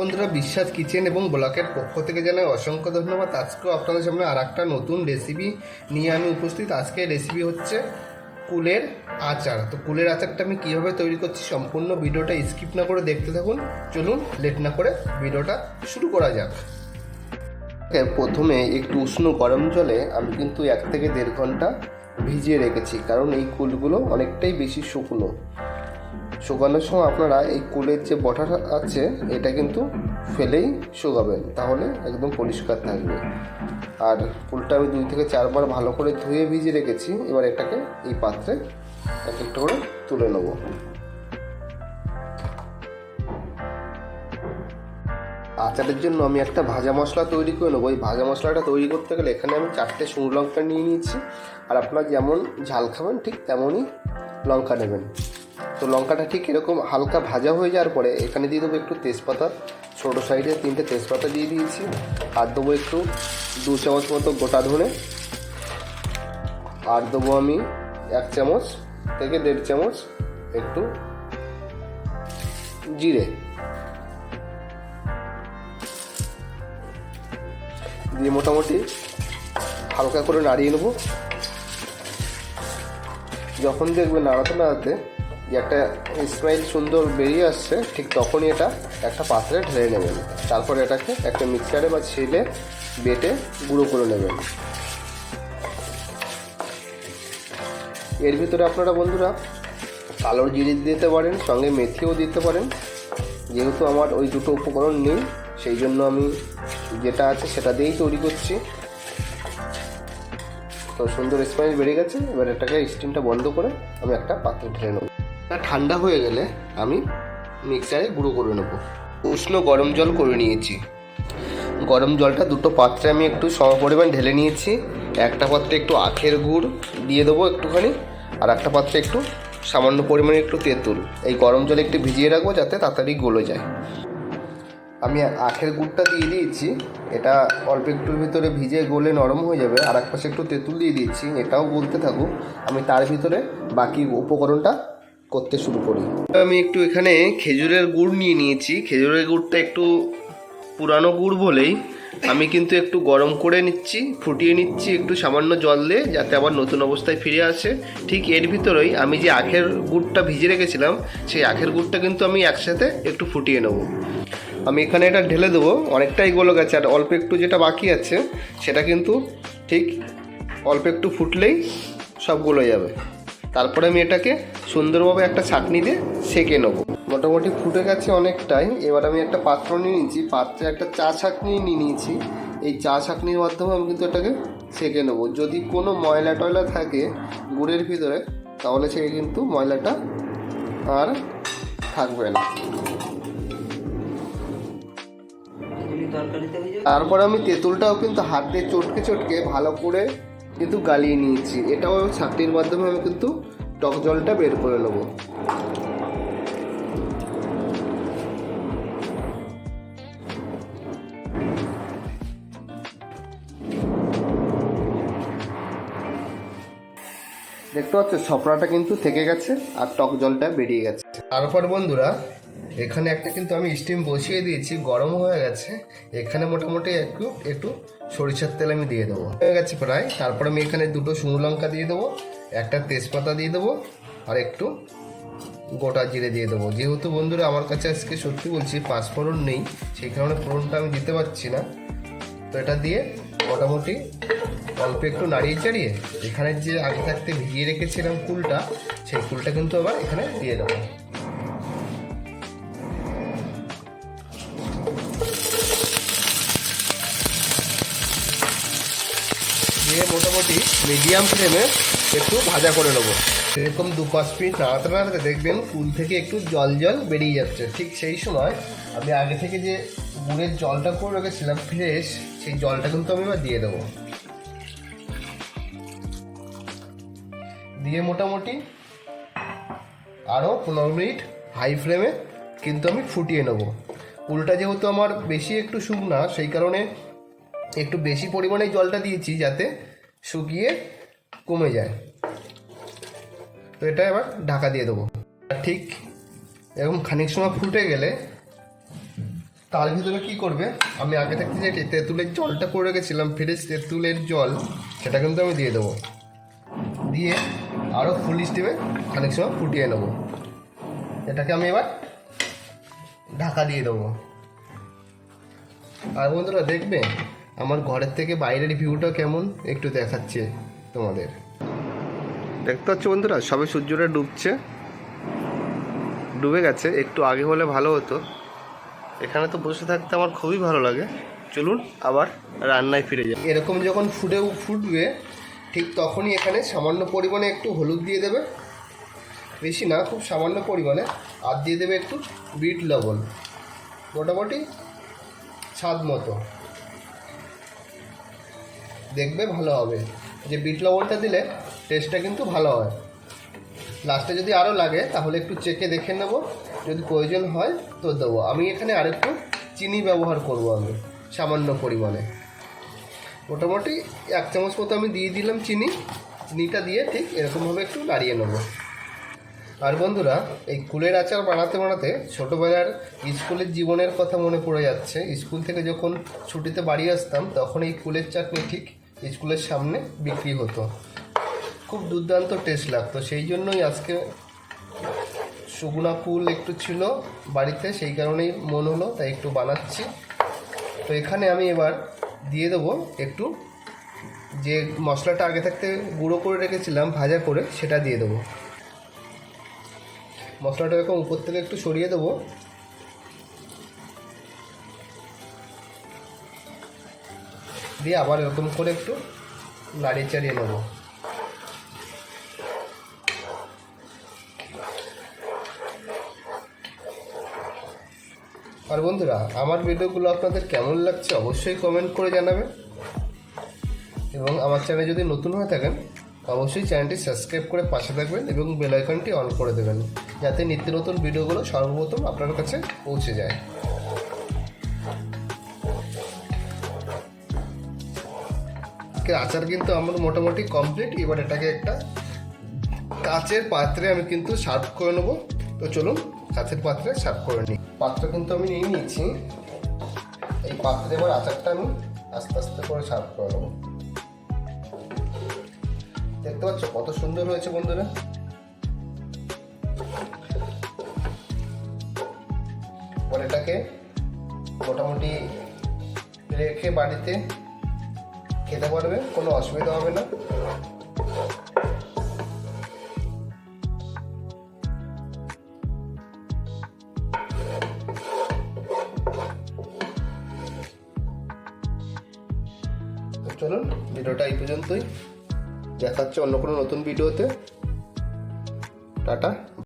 বন্ধুরা, বিশ্বাস কিচেন এবং ব্লকের পক্ষ থেকে জানাই অসংখ্য ধন্যবাদ। আজকেও আপনাদের সামনে আর একটা নতুন রেসিপি নিয়ে আমি উপস্থিত। আজকে রেসিপি হচ্ছে কুলের আচার। তো কুলের আচারটা আমি কীভাবে তৈরি করছি সম্পূর্ণ ভিডিওটা স্কিপ না করে দেখতে থাকুন। চলুন লেট না করে ভিডিওটা শুরু করা যাক। প্রথমে একটু উষ্ণ গরম জলে আমি কিন্তু এক থেকে দেড় ঘণ্টা ভিজিয়ে রেখেছি, কারণ এই কুলগুলো অনেকটাই বেশি শুকনো। শুকানোর সময় আপনারা এই কুলের যে বটাটা আছে, এটা কিন্তু ফেলেই শুকাবেন। তাহলে একদম পরিষ্কার থাকবে। আর কুলটা আমি দুই থেকে চারবার ভালো করে ধুয়ে ভিজিয়ে রেখেছি। এবার এটাকে এই পাত্রে এক একটা করে তুলে নেব। আচারের জন্য আমি একটা ভাজা মশলা তৈরি করে নেব। এই ভাজা মশলাটা তৈরি করতে গেলে এখানে আমি চারটে শুকনো লঙ্কা নিয়ে নিয়েছি। আর আপনারা যেমন ঝাল খাবেন, ঠিক তেমনই লঙ্কা নেবেন। তো লঙ্কাটা ঠিক এরকম হালকা ভাজা হয়ে যাওয়ার পরে এখানে দিয়ে দেবো একটু তেজপাতা। ছোটো সাইডে তিনটে তেজপাতা দিয়ে দিয়েছি। আর দেবো একটু দু চামচ মতো গোটা ধনে। আর দেবো আমি এক চামচ থেকে দেড় চামচ একটু জিরে। দিয়ে মোটামুটি হালকা করে নাড়িয়ে নেব। যখন দেখবে নাড়াতে নাড়াতে একটা স্মাইল সুন্দর বেরিয়ে আসছে, ঠিক তখনই এটা একটা পাত্রে ঢেলে নেবেন। তারপর এটাকে একটা মিক্সারে বা ছেলে বেটে গুঁড়ো করে নেবেন। এর ভিতরে আপনারা বন্ধুরা কালোর জিরে দিতে পারেন, সঙ্গে মেথিও দিতে পারেন। যেহেতু আমার ওই দুটো উপকরণ নেই, সেই জন্য আমি যেটা আছে সেটা দিয়েই তৈরি করছি। তো সুন্দর স্পাইস বেড়ে গেছে, এবার এটাকে স্টিমটা বন্ধ করে আমি একটা পাত্রে ঢেলে নেব। এটা ঠান্ডা হয়ে গেলে আমি মিক্সারে গুঁড়ো করে নেব। উষ্ণ গরম জল করে নিয়েছি। গরম জলটা দুটো পাত্রে আমি একটু সম পরিমাণ ঢেলে নিয়েছি। একটা পাত্রে একটু আখের গুড় দিয়ে দেবো একটুখানি, আর একটা পাত্রে একটু সামান্য পরিমাণে একটু তেঁতুল। এই গরম জলে একটু ভিজিয়ে রাখব যাতে তাড়াতাড়ি গলে যায়। আমি আখের গুড়টা দিয়ে দিয়েছি। এটা অল্প একটুর ভিতরে ভিজে গলে নরম হয়ে যাবে। আর এক পাশে একটু তেঁতুল দিয়ে দিয়েছি। এটাও বলতে থাকুক। আমি তার ভিতরে বাকি উপকরণটা করতে শুরু করি। আমি একটু এখানে খেজুরের গুড় নিয়ে নিয়েছি। খেজুরের গুড়টা একটু পুরানো গুড় বলেই আমি কিন্তু একটু গরম করে নিচ্ছি, ফুটিয়ে নিচ্ছি, একটু সামান্য জল দিয়ে, যাতে আবার নতুন অবস্থায় ফিরে আসে। ঠিক এর ভিতরেই আমি যে আখের গুড়টা ভিজে রেখেছিলাম, সেই আখের গুড়টা কিন্তু আমি একসাথে একটু ফুটিয়ে নেব। আমি এখানে এটা ঢেলে দেবো, অনেকটাই গোলো গেছে, আর অল্প একটু যেটা বাকি আছে, সেটা কিন্তু ঠিক অল্প একটু ফুটলেই সব গলে যাবে। তারপরে আমি এটাকে সুন্দরভাবে একটা ছাঁকনি দিয়ে সেকে নেব। মোটামুটি ফুটে গেছে অনেকটাই। এবার আমি একটা পাত্র নিয়ে নিয়েছি। পাত্রে একটা চা ছাঁকনি নিয়ে নিয়েছি। এই চা ছাঁকনির মাধ্যমে আমি কিন্তু এটাকে সেকে নেব। যদি কোনো ময়লা টয়লা থাকে গুড়ের ভিতরে তাহলে সে কিন্তু ময়লাটা আর থাকবে না। তারপর আমি তেঁতুলটাও কিন্তু হাত দিয়ে চটকে চটকে ভালো করে কিন্তু গালিয়ে নিয়েছি। এটাও ছাকনির মাধ্যমে আমি কিন্তু টক জলটা বের করে নেব। দেখতে পাচ্ছ ছপড়াটা কিন্তু থেকে গেছে আর টক জলটা বেরিয়ে গেছে। তারপর বন্ধুরা এখানে একটা কিন্তু আমি স্টিম বসিয়ে দিয়েছি, গরম হয়ে গেছে। এখানে মোটামুটি একটু একটু সরিষার তেল আমি দিয়ে দেবো। হয়ে গেছে প্রায়। তারপর আমি এখানে দুটো শুকনো লঙ্কা দিয়ে দেবো, একটা তেজপাতা দিয়ে দেবো, আর একটু গোটা জিরে দিয়ে দেবো। যেহেতু বন্ধুরা, আমার কাছে আজকে সত্যি বলছি পাঁচফোড়ন নেই, সেই কারণে ফোড়নটা আমি দিতে পারছি না। তো এটা দিয়ে মোটামুটি অল্প একটু নাড়িয়ে চাড়িয়ে এখানে যে আগে থাকতে ভিজিয়ে রেখেছিলাম কুলটা, সেই কুলটা কিন্তু আবার এখানে দিয়ে দেবো। দিয়ে মোটামুটি মিডিয়াম ফ্লেমে একটু ভাজা করে নেব। এরকম দু পাঁচ মিনিট নাড়াতে নাড়াতে দেখবেন কুল থেকে একটু জল জল বেরিয়ে যাচ্ছে। ঠিক সেই সময় আমি আগে থেকে যে গুড়ের জলটা করে রেখেছিলাম ফ্রেশ সেই জলটা কিন্তু আমি এবার দিয়ে দেবো। দিয়ে মোটামুটি আরও পনেরো মিনিট হাই ফ্লেমে কিন্তু আমি ফুটিয়ে নেব। কুলটা যেহেতু আমার বেশি একটু শুকনা, সেই কারণে একটু বেশি পরিমাণে জলটা দিয়েছি যাতে শুকিয়ে কমে যায়। তো এটা এবার ঢাকা দিয়ে দেবো। ঠিক এরকম খানিক সময় ফুটে গেলে তার ভিতরে কি করবে? আমি আগে থাকতে যে তেঁতুলের জলটা করে রেখেছিলাম ফ্রেশ তেঁতুলের জল, সেটা কিন্তু আমি দিয়ে দেবো। দিয়ে আরও ফুল স্টিমে খানিক সময় ফুটিয়ে নেব। এটাকে আমি এবার ঢাকা দিয়ে দেবো। আর বন্ধুরা দেখবে আমার ঘরের থেকে বাইরের ভিউটা কেমন? একটু দেখাচ্ছে তোমাদের। দেখতে পাচ্ছ বন্ধুরা, সবে সূর্যটা ডুবছে। ডুবে গেছে, একটু আগে হলে ভালো হতো। এখানে তো বসে থাকতে আমার খুবই ভালো লাগে। চলুন আবার রান্নায় ফিরে যাই। এরকম যখন ফুটে ফুটবে, ঠিক তখনই এখানে সামান্য পরিমাণে একটু হলুদ দিয়ে দেবে। বেশি না, খুব সামান্য পরিমাণে। আর দিয়ে দেবে একটু বিট লবণ। মোটামুটি স্বাদ মতো। দেখবে ভালো হবে। যে বিট লবণটা দিলে টেস্টটা কিন্তু ভালো হয়। লাস্টে যদি আরও লাগে, তাহলে একটু চেকে দেখে নেব। যদি প্রয়োজন হয়, তো দেবো। আমি এখানে আরেকটু চিনি ব্যবহার করব আমি, সামান্য পরিমাণে। মোটামুটি এক চামচ মতো আমি দিয়ে দিলাম চিনি। চিনিটা দিয়ে ঠিক এরকমভাবে একটু নাড়িয়ে নেব। আর বন্ধুরা, এই কুলের আচার বানাতে বানাতে ছোটোবেলার স্কুলের জীবনের কথা মনে পড়ে যাচ্ছে। স্কুল থেকে যখন ছুটিতে বাড়ি আসতাম, তখন এই কুলের চাটনি ঠিক স্কুলের সামনে বিক্রি হতো। খুব দুর্দান্ত টেস্ট লাগতো। সেই জন্যই আজকে শুকনা ফুল একটু ছিল বাড়িতে, সেই কারণেই মন হলো, তাই একটু বানাচ্ছি। তো এখানে আমি এবার দিয়ে দেবো একটু যে মশলাটা আগে থাকতে গুঁড়ো করে রেখেছিলাম, ভাজা করে, সেটা দিয়ে দেবো। মশলাটা এরকম উপর থেকে একটু সরিয়ে দেবো। দিয়ে আবার এরকম করে একটু নাড়িয়ে চাড়িয়ে নেব। আর বন্ধুরা, আমার ভিডিওগুলো আপনাদের কেমন লাগছে অবশ্যই কমেন্ট করে জানাবেন। এবং আমার চ্যানেল যদি নতুন হয়ে থাকেন, অবশ্যই চ্যানেলটি সাবস্ক্রাইব করে পাশে থাকবেন এবং বেল আইকনটি অন করে দেবেন, যাতে নিত্য নতুন ভিডিওগুলো সর্বপ্রথম আপনার কাছে পৌঁছে যায়। আজকের আচার কিন্তু আমার মোটামুটি কমপ্লিট এবার এটাকে একটা কাচের পাত্রে আমি কিন্তু সার্ভ করে নেব। তো চলুন, কাচের পাত্রে সার্ভ করে নিই। পাত্র কিন্তু আমি নিয়ে নিয়েছি। এই পাত্রে এবার আচারটা আমি আস্তে আস্তে করে সার্ভ করে নেব। দেখতে পাচ্ছ কত সুন্দর হয়েছে বন্ধুরা? এটাকে মোটামুটি রেখে বাড়িতে খেতে পারবে, কোনো অসুবিধা হবে না। চলুন, ভিডিওটা এই পর্যন্তই। দেখাচ্ছে অন্য কোনো নতুন ভিডিওতে। টাটা।